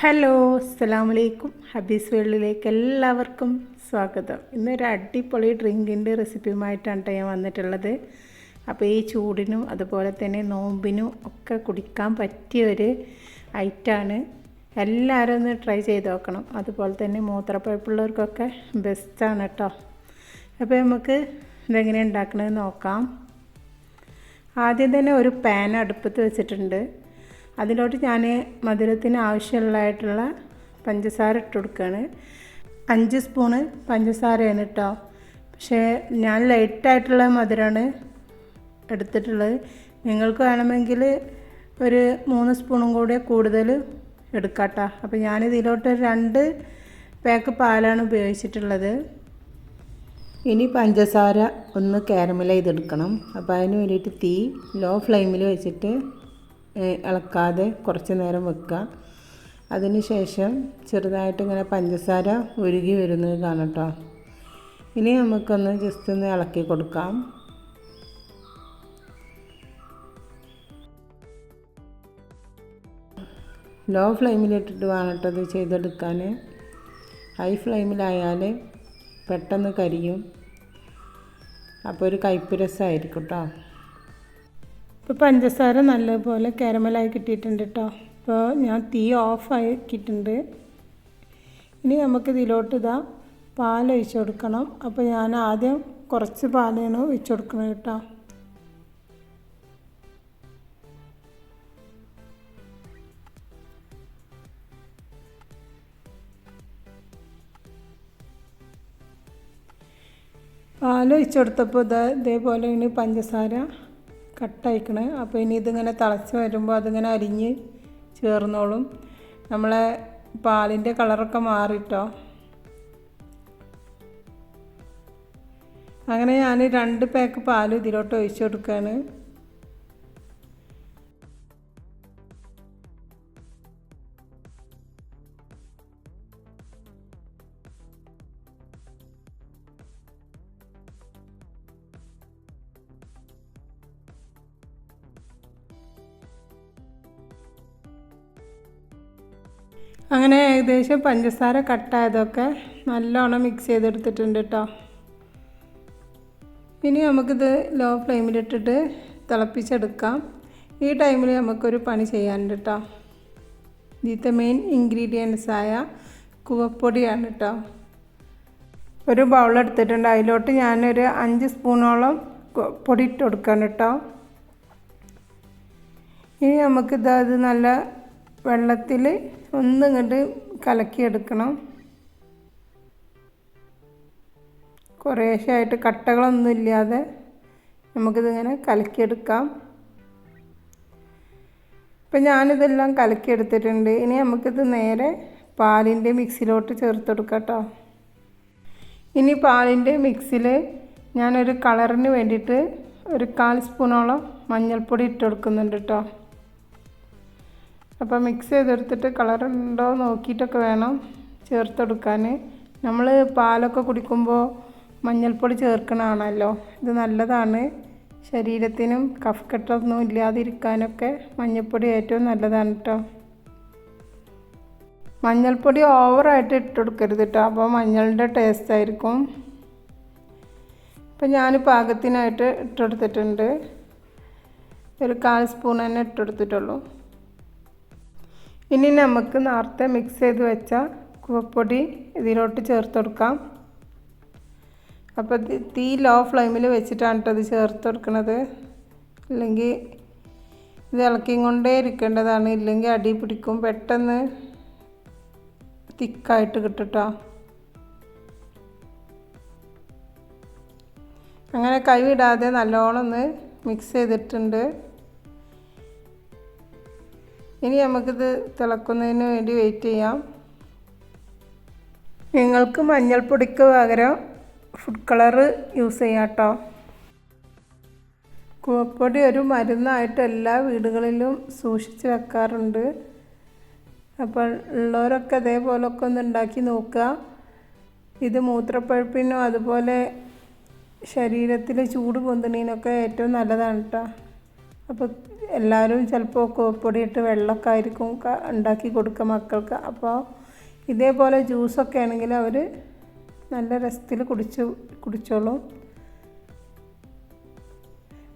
Hello അസ്സാം വലൈക്കും ഹബീസ് വേൾഡിലേക്ക് എല്ലാവർക്കും സ്വാഗതം. ഇന്നൊരു അടിപൊളി ഡ്രിങ്കിന്റെ റെസിപ്പിയുമായിട്ടാണ് ഞാൻ വന്നിട്ടുള്ളത്. അപ്പോൾ ഈ ചൂടിനും അതുപോലെ തന്നെ നോമ്പിനും ഒക്കെ കുടിക്കാൻ പറ്റിയ ഒരു ഐറ്റാണ്. എല്ലാവരും ഒന്ന് ട്രൈ ചെയ്ത് നോക്കണം. അതുപോലെ തന്നെ മൂത്രപ്പഴപ്പുള്ളവർക്കൊക്കെ ബെസ്റ്റാണ് കേട്ടോ. അപ്പോൾ നമുക്ക് ഇതെങ്ങനെ ഉണ്ടാക്കണമെന്ന് നോക്കാം. ആദ്യം തന്നെ ഒരു പാൻ അടുപ്പത്ത് വെച്ചിട്ടുണ്ട്. അതിലോട്ട് ഞാൻ മധുരത്തിന് ആവശ്യമുള്ളതായിട്ടുള്ള പഞ്ചസാര ഇട്ട് കൊടുക്കുകയാണ് അഞ്ച് സ്പൂണ് പഞ്ചസാരയാണ് കേട്ടോ. പക്ഷേ ഞാൻ ലൈറ്റായിട്ടുള്ള മധുരമാണ് എടുത്തിട്ടുള്ളത്. നിങ്ങൾക്ക് വേണമെങ്കിൽ ഒരു മൂന്ന് സ്പൂണും കൂടെ കൂടുതൽ എടുക്കാട്ടോ. അപ്പോൾ ഞാനിതിലോട്ട് രണ്ട് പാക്ക് പാലാണ് ഉപയോഗിച്ചിട്ടുള്ളത്. ഇനി പഞ്ചസാര ഒന്ന് കാരമൽ ചെയ്തെടുക്കണം. അപ്പോൾ അതിന് വേണ്ടിയിട്ട് തീ ലോ ഫ്ലെയിമിൽ വെച്ചിട്ട് ഇളക്കാതെ കുറച്ച് നേരം വെക്കുക അതിന് ശേഷം ചെറുതായിട്ട് ഇങ്ങനെ പഞ്ചസാര ഉരുകി വരുന്നത് കാണാം കേട്ടോ ഇനി നമുക്കൊന്ന് ജസ്റ്റ് ഒന്ന് ഇളക്കി കൊടുക്കാം. ലോ ഫ്ലെയിമിലിട്ടിട്ട് വേണം കേട്ടോ ഇത് ചെയ്തെടുക്കാൻ ഹൈ ഫ്ലെയിമിലായാൽ പെട്ടെന്ന് കരിയും. അപ്പോൾ ഒരു കയ്പ്പ് രസമായിരിക്കും കേട്ടോ ഇപ്പോൾ പഞ്ചസാര നല്ലപോലെ കാരമലായി കിട്ടിയിട്ടുണ്ട് കേട്ടോ അപ്പോൾ ഞാൻ തീ ഓഫ് ആക്കിയിട്ടുണ്ട് ഇനി നമുക്ക് ഇതിലോട്ട് ഇതാ പാൽ കൊടുക്കണം. അപ്പോൾ ഞാൻ ആദ്യം കുറച്ച് പാലാണ് ഒഴിച്ചു കൊടുക്കുന്നത് കേട്ടോ പാൽ ഒഴിച്ചു കൊടുത്തപ്പോൾ ഇതാ ഇതേപോലെ ഇനി പഞ്ചസാര കട്ടയക്കണേ. അപ്പോൾ ഇനി ഇതിങ്ങനെ തിളച്ച് വരുമ്പോൾ അതിങ്ങനെ അരിഞ്ഞ് ചേർന്നോളും. നമ്മളെ പാലിന്റെ കളറൊക്കെ മാറിട്ടോ. അങ്ങനെ ഞാൻ രണ്ട് പാക്ക് പാൽ ഇതിലോട്ട് ഒഴിച്ചു കൊടുക്കുകയാണ്. അങ്ങനെ ഏകദേശം പഞ്ചസാര കട്ടായതൊക്കെ നല്ലോണം മിക്സ് ചെയ്തെടുത്തിട്ടുണ്ട് കേട്ടോ ഇനി നമുക്കിത് ലോ ഫ്ലെയിമിലിട്ടിട്ട് തിളപ്പിച്ചെടുക്കാം. ഈ ടൈമിൽ നമുക്കൊരു പണി ചെയ്യാനുണ്ട് കേട്ടോ ഇതിത്തെ മെയിൻ ഇൻഗ്രീഡിയൻസായ കുവപ്പൊടിയാണ് കേട്ടോ ഒരു ബൗൾ എടുത്തിട്ടുണ്ട്. അതിലോട്ട് ഞാനൊരു അഞ്ച് സ്പൂണോളം പൊടി ഇട്ട് കൊടുക്കണം കേട്ടോ ഇനി നമുക്കിത് അത് നല്ല വെള്ളത്തിൽ ഒന്ന് ഇങ്ങോട്ട് കലക്കിയെടുക്കണം. കുറേശ്ശായിട്ട് കട്ടകളൊന്നുമില്ലാതെ നമുക്കിതിങ്ങനെ കലക്കിയെടുക്കാം. ഇപ്പം ഞാനിതെല്ലാം കലക്കിയെടുത്തിട്ടുണ്ട്. ഇനി നമുക്കിത് നേരെ പാലിന്റെ മിക്സിലോട്ട് ചേർത്ത് കൊടുക്കാം കേട്ടോ ഇനി പാലിന്റെ മിക്സിൽ ഞാനൊരു കളറിന് വേണ്ടിയിട്ട് ഒരു കാൽ സ്പൂണോളം മഞ്ഞൾപ്പൊടി ഇട്ട് കൊടുക്കുന്നുണ്ട് കേട്ടോ അപ്പോൾ മിക്സ് ചെയ്തെടുത്തിട്ട് കളറുണ്ടോ നോക്കിയിട്ടൊക്കെ വേണം ചേർത്തെടുക്കാൻ. നമ്മൾ പാലൊക്കെ കുടിക്കുമ്പോൾ മഞ്ഞൾപ്പൊടി ചേർക്കണതാണല്ലോ ഇത് നല്ലതാണ്. ശരീരത്തിനും കഫ് കഫക്കെട്ടൊന്നും ഇല്ലാതിരിക്കാനൊക്കെ മഞ്ഞൾപ്പൊടി ഏറ്റവും നല്ലതാണ് കേട്ടോ മഞ്ഞൾപ്പൊടി ഓവറായിട്ട് ഇട്ടെടുക്കരുത് കേട്ടോ അപ്പോൾ മഞ്ഞളുടെ ടേസ്റ്റ് ആയിരിക്കും ഇപ്പം ഞാൻ പാകത്തിനായിട്ട് ഇട്ടെടുത്തിട്ടുണ്ട്. ഒരു കാൽ സ്പൂൺ തന്നെ ഇട്ടെടുത്തിട്ടുള്ളൂ. ഇനി നമുക്ക് നേരത്തെ മിക്സ് ചെയ്ത് വെച്ച കുവപ്പൊടി ഇതിലോട്ട് ചേർത്ത് കൊടുക്കാം അപ്പോൾ തീ ലോ ഫ്ലെയിമിൽ വെച്ചിട്ടാണ് കേട്ടോ ഇത് ചേർത്ത് കൊടുക്കുന്നത് അല്ലെങ്കിൽ ഇത് ഇളക്കി കൊണ്ടേ ഇരിക്കേണ്ടതാണ്. ഇല്ലെങ്കിൽ അടി പിടിക്കും. പെട്ടെന്ന് തിക്കായിട്ട് കിട്ടുട്ടോ. അങ്ങനെ കൈവിടാതെ നല്ലോണം ഒന്ന് മിക്സ് ചെയ്തിട്ടുണ്ട്. ഇനി നമുക്കിത് തിളക്കുന്നതിന് വേണ്ടി വെയിറ്റ് ചെയ്യാം. നിങ്ങൾക്ക് മഞ്ഞൾപ്പൊടിക്ക് പകരം ഫുഡ് കളറ് യൂസ് ചെയ്യാം കേട്ടോ കുവപ്പൊടി ഒരു മരുന്നായിട്ട് എല്ലാ വീടുകളിലും സൂക്ഷിച്ച് വെക്കാറുണ്ട്. അപ്പോൾ ഉള്ളവരൊക്കെ അതേപോലൊക്കെ ഒന്ന് ഉണ്ടാക്കി നോക്കുക. ഇത് മൂത്രപ്പഴുപ്പിനും അതുപോലെ ശരീരത്തിൽ ചൂട് പൊന്തുണീനൊക്കെ ഏറ്റവും നല്ലതാണ് കേട്ടോ അപ്പോൾ എല്ലാവരും ചിലപ്പോൾ കോപ്പൊടി ഇട്ട് വെള്ളമൊക്കെ ആയിരിക്കും ഉണ്ടാക്കി കൊടുക്കുക മക്കൾക്ക്. അപ്പോൾ ഇതേപോലെ ജ്യൂസൊക്കെ ആണെങ്കിൽ അവർ നല്ല രസത്തിൽ കുടിച്ച് കുടിച്ചോളും.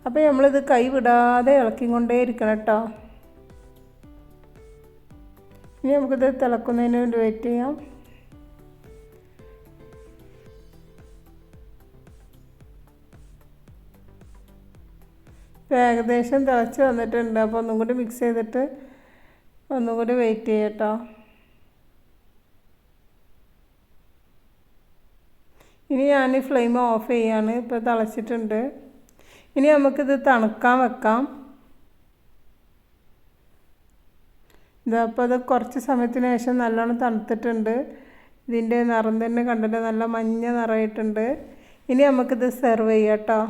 അപ്പോൾ നമ്മളിത് കൈ വിടാതെ ഇളക്കിക്കൊണ്ടേ ഇരിക്കണം കേട്ടോ. ഇനി നമുക്കിത് തിളക്കുന്നതിന് വേണ്ടി വെയിറ്റ് ചെയ്യാം. ഇപ്പം ഏകദേശം തിളച്ച് വന്നിട്ടുണ്ട്. അപ്പോൾ ഒന്നും കൂടി മിക്സ് ചെയ്തിട്ട് ഒന്നും കൂടി വെയിറ്റ് ചെയ്യട്ടോ. ഇനി ഞാൻ ഫ്ലെയിം ഓഫ് ചെയ്യാണ്. ഇപ്പോൾ തിളച്ചിട്ടുണ്ട്. ഇനി നമുക്കിത് തണുക്കാൻ വെക്കാം. ഇതാ അപ്പോൾ അത് കുറച്ച് സമയത്തിന് ശേഷം നല്ലോണം തണുത്തിട്ടുണ്ട്. ഇതിന്റെ നിറം തന്നെ കണ്ടിട്ട് നല്ല മഞ്ഞ നിറമായിട്ടുണ്ട് ഇനി നമുക്കിത് സെർവ് ചെയ്യാം കേട്ടോ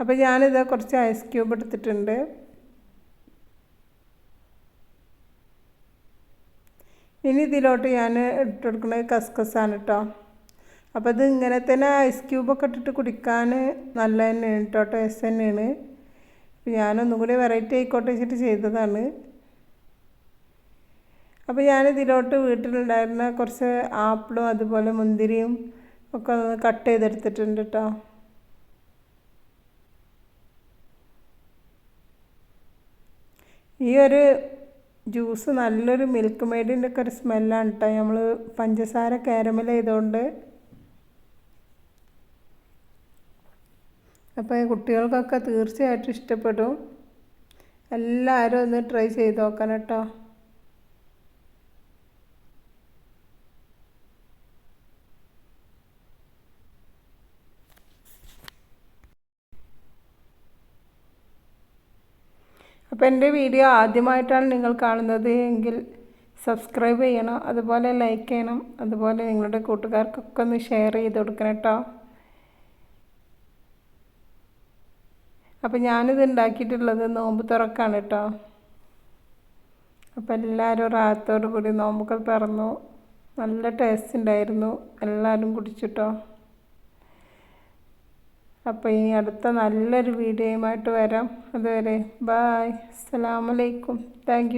അപ്പോൾ ഞാനിത് കുറച്ച് ഐസ് ക്യൂബ് എടുത്തിട്ടുണ്ട്. ഇനി ഇതിലോട്ട് ഞാൻ ഇട്ടെടുക്കുന്നത് കസ്കസാണ് കേട്ടോ അപ്പോൾ ഇത് ഇങ്ങനെ തന്നെ ഐസ് ക്യൂബൊക്കെ ഇട്ടിട്ട് കുടിക്കാൻ നല്ല തന്നെയാണ് കേട്ടോ ടേസ്റ്റ് തന്നെയാണ്. ഞാനൊന്നും കൂടി വെറൈറ്റി ആയിക്കോട്ടെ വെച്ചിട്ട് ചെയ്തതാണ്. അപ്പോൾ ഞാനിതിലോട്ട് വീട്ടിലുണ്ടായിരുന്ന കുറച്ച് ആപ്പിളും അതുപോലെ മുന്തിരിയും ഒക്കെ കട്ട് ചെയ്തെടുത്തിട്ടുണ്ട് കേട്ടോ ഈ ഒരു ജ്യൂസ് നല്ലൊരു മിൽക്ക് മെയ്ഡിന്റെ ഒക്കെ ഒരു സ്മെല്ലാണ് കേട്ടോ നമ്മൾ പഞ്ചസാര കാരമൽ ചെയ്തുകൊണ്ട് അപ്പോൾ കുട്ടികൾക്കൊക്കെ തീർച്ചയായിട്ടും ഇഷ്ടപ്പെടും. എല്ലാവരും ഒന്ന് ട്രൈ ചെയ്ത് നോക്കണം കേട്ടോ അപ്പോൾ എന്റെ വീഡിയോ ആദ്യമായിട്ടാണ് നിങ്ങൾ കാണുന്നത് എങ്കിൽ സബ്സ്ക്രൈബ് ചെയ്യണം അതുപോലെ ലൈക്ക് ചെയ്യണം അതുപോലെ നിങ്ങളുടെ കൂട്ടുകാർക്കൊക്കെ ഒന്ന് ഷെയർ ചെയ്ത് കൊടുക്കണം കേട്ടോ അപ്പോൾ ഞാനിത് ഉണ്ടാക്കിയിട്ടുള്ളത് നോമ്പ് തുറക്കാണ് കേട്ടോ അപ്പോൾ എല്ലാവരും റാത്തോടു കൂടി നോമ്പൊക്കെ തുറന്നു. നല്ല ടേസ്റ്റ് ഉണ്ടായിരുന്നു. എല്ലാവരും കുടിച്ചിട്ടോ അപ്പോൾ ഇനി അടുത്ത നല്ലൊരു വീഡിയോയുമായിട്ട് വരാം. അതുവരെ ബായ് അസ്സലാമലൈക്കും താങ്ക്